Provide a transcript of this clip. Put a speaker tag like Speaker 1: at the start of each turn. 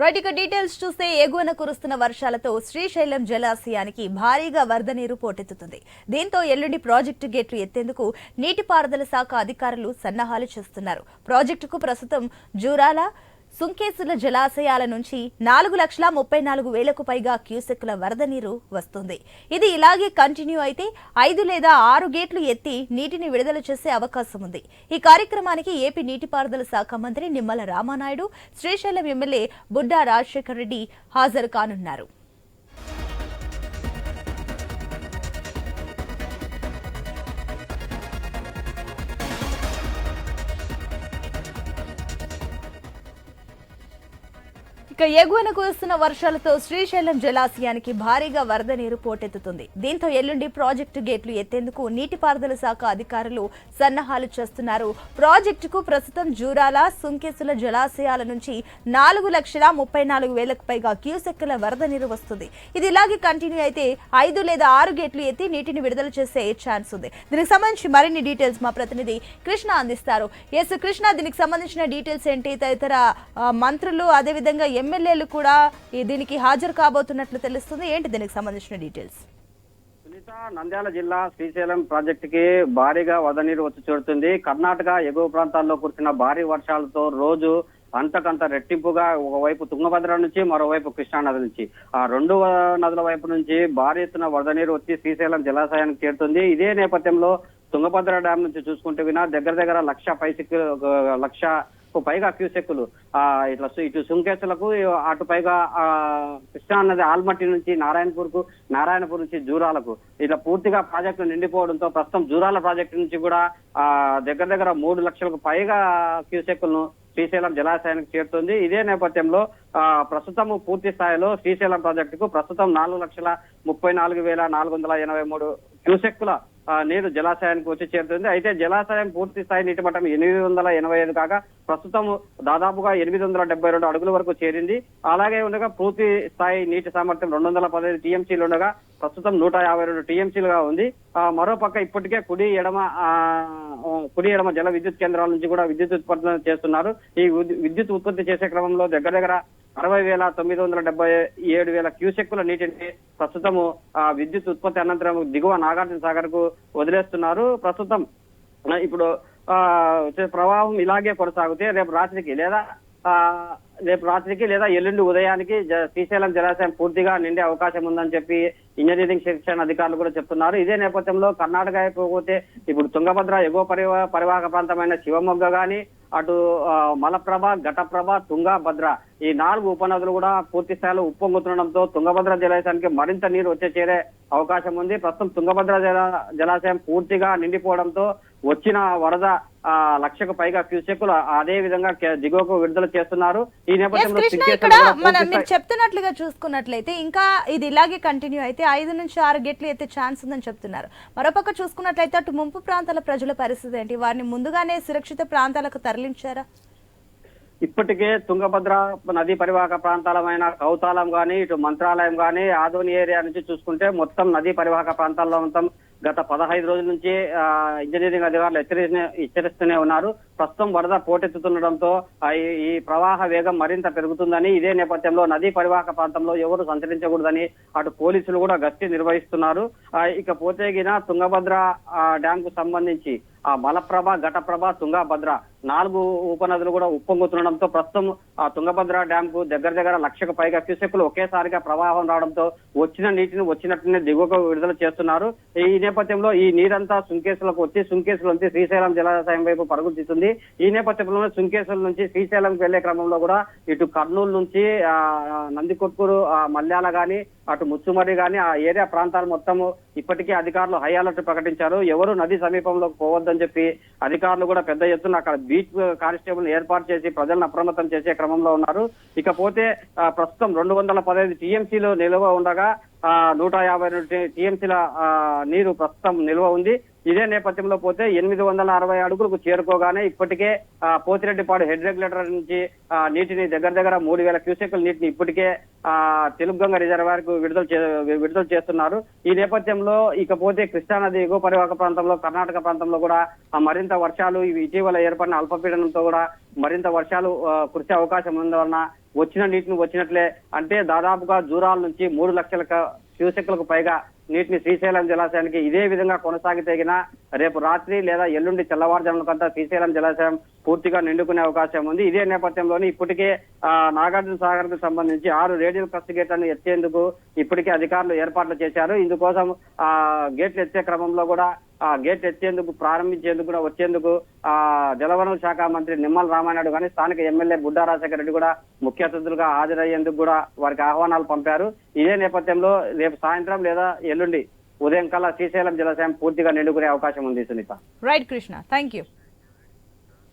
Speaker 1: Right ఇక details చూస్తే ఎగువన కురుస్తున్న వర్షాలతో శ్రీశైలం జలాశయానికి భారీగా వరద నీరు పోటెత్తుతుంది. దీంతో ఎల్లుండి ప్రాజెక్టు గేట్లు ఎత్తేందుకు నీటిపారుదల శాఖ అధికారులు సన్నాహాలు చేస్తున్నారు. ప్రాజెక్టుకు ప్రస్తుతం జూరాల సుంకేసుల జలాశయాల నుంచి నాలుగు లక్షల ముప్పై నాలుగు వేలకు పైగా క్యూసెక్కుల వరద నీరు వస్తుంది. ఇది ఇలాగే కంటిన్యూ అయితే ఐదు లేదా ఆరు గేట్లు ఎత్తి నీటిని విడుదల చేసే అవకాశం ఉంది. ఈ కార్యక్రమానికి ఏపీ నీటిపారుదల శాఖ మంత్రి నిమ్మల రామానాయుడు శ్రీశైలం ఎమ్మెల్యే బుడ్డా రాజశేఖర్ రెడ్డి హాజరు కానున్నారు. ఇక ఎగువన కురుస్తున్న వర్షాలతో శ్రీశైలం జలాశయానికి భారీగా వరద నీరు పోటెత్తుతుంది. దీంతో ఎల్లుండి ప్రాజెక్టు గేట్లు ఎత్తేందుకు నీటిపారుదల శాఖ అధికారులు సన్నాహాలు చేస్తున్నారు. ప్రాజెక్టుకు ప్రస్తుతం జూరాల సుంకేసుల జలాశయాల నుంచి నాలుగు లక్షల ముప్పై నాలుగు వేలకు పైగా క్యూసెక్కుల వరద నీరు వస్తుంది. ఇది ఇలాగే కంటిన్యూ అయితే ఐదు లేదా ఆరు గేట్లు ఎత్తి నీటిని విడుదల చేసే ఛాన్స్ ఉంది. దీనికి సంబంధించి మరిన్ని డీటెయిల్స్ మా ప్రతినిధి కృష్ణ అందిస్తారు. ఎస్ కృష్ణ దీనికి సంబంధించిన డీటెయిల్స్ ఏంటి? తదితర మంత్రులు అదేవిధంగా ఎమ్మెల్యేలు కూడా దీనికి హాజరు కాబోతున్నట్లు తెలుస్తుంది. ఏంటి దీనికి సంబంధించిన డీటెయిల్స్?
Speaker 2: సునీత నంద్యాల జిల్లా శ్రీశైలం ప్రాజెక్టుకి భారీగా వద నీరు వచ్చి చేరుతుంది. కర్ణాటక ఎగువ ప్రాంతాల్లో కురిసిన భారీ వర్షాలతో రోజు అంతకంత రెట్టింపుగా ఒకవైపు తుంగభద్ర నుంచి మరోవైపు కృష్ణా నది నుంచి. ఆ రెండు నదుల వైపు నుంచి భారీ ఎత్తున వరద నీరు వచ్చి శ్రీశైలం జలాశయానికి చేరుతుంది. ఇదే నేపథ్యంలో తుంగభద్ర డ్యాం నుంచి చూసుకుంటే వినా దగ్గర దగ్గర లక్ష పైసెక్ లక్ష పైగా క్యూసెక్కులు ఆ ఇట్లా ఇటు సుంకేసులకు అటు పైగా ఆ కృష్ణా నది ఆల్మట్టి నుంచి నారాయణపూర్కు నారాయణపూర్ నుంచి జూరాలకు. ఇట్లా పూర్తిగా ప్రాజెక్టు నిండిపోవడంతో ప్రస్తుతం జూరాల ప్రాజెక్టు నుంచి కూడా ఆ దగ్గర దగ్గర మూడు లక్షలకు పైగా క్యూసెక్కులను శ్రీశైలం జలాశయానికి చేరుతుంది. ఇదే నేపథ్యంలో ఆ ప్రస్తుతం పూర్తి స్థాయిలో శ్రీశైలం ప్రాజెక్టుకు ప్రస్తుతం నాలుగు లక్షల ముప్పై నాలుగు వేల నాలుగు వందల ఎనభై మూడు క్యూసెక్కుల నీరు జలాశయానికి వచ్చి చేరుతుంది. అయితే జలాశయం పూర్తి స్థాయి నీటి మట్టం ఎనిమిది వందల ఎనభై ఐదు కాగా ప్రస్తుతం దాదాపుగా ఎనిమిది వందల డెబ్బై రెండు అడుగుల వరకు చేరింది. అలాగే ఉండగా పూర్తి స్థాయి నీటి సామర్థ్యం రెండు వందల పదహైదు టీఎంసీలు ఉండగా ప్రస్తుతం నూట యాభై రెండు టీఎంసీలుగా ఉంది. మరోపక్క మరో పక్క ఇప్పటికే కుడి ఎడమ కుడి ఎడమ జల విద్యుత్ కేంద్రాల నుంచి కూడా విద్యుత్ ఉత్పత్తి చేస్తున్నారు. ఈ విద్యుత్ ఉత్పత్తి చేసే క్రమంలో దగ్గర దగ్గర అరవై వేల తొమ్మిది వందల డెబ్బై ఏడు వేల క్యూసెక్కుల నీటిని ప్రస్తుతము ఆ విద్యుత్ ఉత్పత్తి అనంతరం దిగువ నాగార్జున సాగర్కు వదిలేస్తున్నారు. ప్రస్తుతం ఇప్పుడు ఆ వచ్చే ప్రవాహం ఇలాగే కొనసాగితే రేపు రాత్రికి లేదా రేపు రాత్రికి లేదా ఎల్లుండి ఉదయానికి శ్రీశైలం జలాశయం పూర్తిగా నిండే అవకాశం ఉందని చెప్పి ఇంజనీరింగ్ శిక్షణ అధికారులు కూడా చెప్తున్నారు. ఇదే నేపథ్యంలో కర్ణాటక అయిపోతే ఇప్పుడు తుంగభద్ర ఎగువ పరివా పరివాహక ప్రాంతమైన శివమొగ్గ గాని అటు మలప్రభ ఘటప్రభ తుంగభద్ర ఈ నాలుగు ఉపనదులు కూడా పూర్తి స్థాయిలో ఉప్పొంగుతుండడంతో తుంగభద్ర జలాశయానికి మరింత నీరు వచ్చే చేరే అవకాశం ఉంది. ప్రస్తుతం తుంగభద్ర జల జలాశయం పూర్తిగా నిండిపోవడంతో వచ్చిన వరద లక్షకు పైగా క్యూసెక్కులు అదే విధంగా దిగువకు విడుదల చేస్తున్నారు. ఈ నేపథ్యంలో
Speaker 1: ఇక్కడ మనం మీరు చెప్తున్నట్లుగా చూసుకున్నట్లయితే ఇంకా ఇది ఇలాగే కంటిన్యూ అయితే ఐదు నుంచి ఆరు గేట్లు అయితే ఛాన్స్ ఉందని చెప్తున్నారు. మరోపక్క చూసుకున్నట్లయితే అటు ముంపు ప్రాంతాల ప్రజల పరిస్థితి ఏంటి? వారిని ముందుగానే సురక్షిత ప్రాంతాలకు తరలించారా?
Speaker 2: ఇప్పటికే తుంగభద్ర నదీ పరివాహక ప్రాంతాలమైన కౌతాలం గాని ఇటు మంత్రాలయం గాని ఆదోని ఏరియా నుంచి చూసుకుంటే మొత్తం నదీ పరివాహక ప్రాంతాల్లో మొత్తం గత పదహైదు రోజుల నుంచి ఆ, ఇంజనీరింగ్ అధికారులు హెచ్చరిస్తూనే హెచ్చరిస్తూనే ఉన్నారు. ప్రస్తుతం వరద పోటెత్తుతుండడంతో ఈ- ప్రవాహ వేగం మరింత పెరుగుతుందని ఇదే నేపథ్యంలో నదీ పరివాహక ప్రాంతంలో ఎవరు సంచరించకూడదని అటు పోలీసులు కూడా గస్తీ నిర్వహిస్తున్నారు. ఇక పోతే గిన తుంగభద్ర ఆ, డ్యాం కు సంబంధించి ఆ మలప్రభ ఘటప్రభ తుంగభద్ర నాలుగు ఉపనదులు కూడా ఉప్పొంగుతుండడంతో ప్రస్తుతం ఆ తుంగభద్ర డ్యాం కు దగ్గర దగ్గర లక్షకు పైగా క్యూసెక్కులు ఒకేసారిగా ప్రవాహం రావడంతో వచ్చిన నీటిని వచ్చినట్టునే దిగువకు విడుదల చేస్తున్నారు. ఈ నేపథ్యంలో ఈ నీరంతా సుంకేసులకు వచ్చి సుంకేసులు నుంచి శ్రీశైలం జలాశయం వైపు పరుగులు తీస్తుంది. ఈ నేపథ్యంలో సుంకేశ్వరం నుంచి శ్రీశైలంకి వెళ్ళే క్రమంలో కూడా ఇటు కర్నూలు నుంచి ఆ నందికొట్కూరు ఆ మల్యాల గాని అటు ముచ్చుమడి గాని ఆ ఏరియా ప్రాంతాలు మొత్తము ఇప్పటికే అధికారులు హై అలర్ట్ ప్రకటించారు. ఎవరు నది సమీపంలోకి పోవద్దని చెప్పి అధికారులు కూడా పెద్ద ఎత్తున అక్కడ బీచ్ కానిస్టేబుల్ ఏర్పాటు చేసి ప్రజలను అప్రమత్తం చేసే క్రమంలో ఉన్నారు. ఇకపోతే ప్రస్తుతం రెండు వందల పదహైదు టీఎంసీలు నిల్వ ఉండగా ఆ, నూట యాభై రెండు టీఎంసీల నీరు ప్రస్తుతం నిల్వ ఉంది. ఇదే నేపథ్యంలో పోతే ఎనిమిది వందల అరవై అడుగులకు చేరుకోగానే ఇప్పటికే ఆ, పోతిరెడ్డిపాడు హెడ్ రెగ్యులేటర్ నుంచి నీటిని దగ్గర దగ్గర మూడు వేల క్యూసెక్ల నీటిని ఇప్పటికే ఆ తెలుగుగంగ రిజర్వాయర్కు విడుదల విడుదల చేస్తున్నారు. ఈ నేపథ్యంలో ఇకపోతే కృష్ణానది ఎగువ పరివాహక ప్రాంతంలో కర్ణాటక ప్రాంతంలో కూడా మరింత వర్షాలు ఇవి ఇటీవల ఏర్పడిన అల్పపీడనంతో కూడా మరింత వర్షాలు కురిసే అవకాశం ఉన్నందువలన వచ్చిన నీటిని వచ్చినట్లే. అంటే దాదాపుగా జూరాల నుంచి మూడు లక్షల క్యూసెక్లకు పైగా నీటిని శ్రీశైలం జలాశయానికి ఇదే విధంగా కొనసాగితేగిన రేపు రాత్రి లేదా ఎల్లుండి తెల్లవారుజాములకంతా శ్రీశైలం జలాశయం పూర్తిగా నిండుకునే అవకాశం ఉంది. ఇదే నేపథ్యంలోనే ఇప్పటికే ఆ, నాగార్జున సాగర్కు సంబంధించి ఆరు రేడియల్ క్రస్ట్ గేట్లను ఎత్తేందుకు ఇప్పటికే అధికారులు ఏర్పాట్లు చేశారు. ఇందుకోసం ఆ గేట్లు ఎత్తే క్రమంలో కూడా గేట్ ఎత్తేందుకు ప్రారంభించేందుకు కూడా వచ్చేందుకు ఆ జలవనరుల శాఖ మంత్రి నిమ్మల రామానాయుడు కానీ స్థానిక ఎమ్మెల్యే బుడ్డా రాజశేఖర రెడ్డి కూడా ముఖ్య అతిథులుగా హాజరయ్యేందుకు కూడా వారికి ఆహ్వానాలు పంపారు. ఇదే నేపథ్యంలో రేపు సాయంత్రం లేదా ఎల్లుండి ఉదయం కల్లా శ్రీశైలం జలాశయం పూర్తిగా నిండుకునే అవకాశం ఉంది Sunitha.
Speaker 1: Right Krishna thank you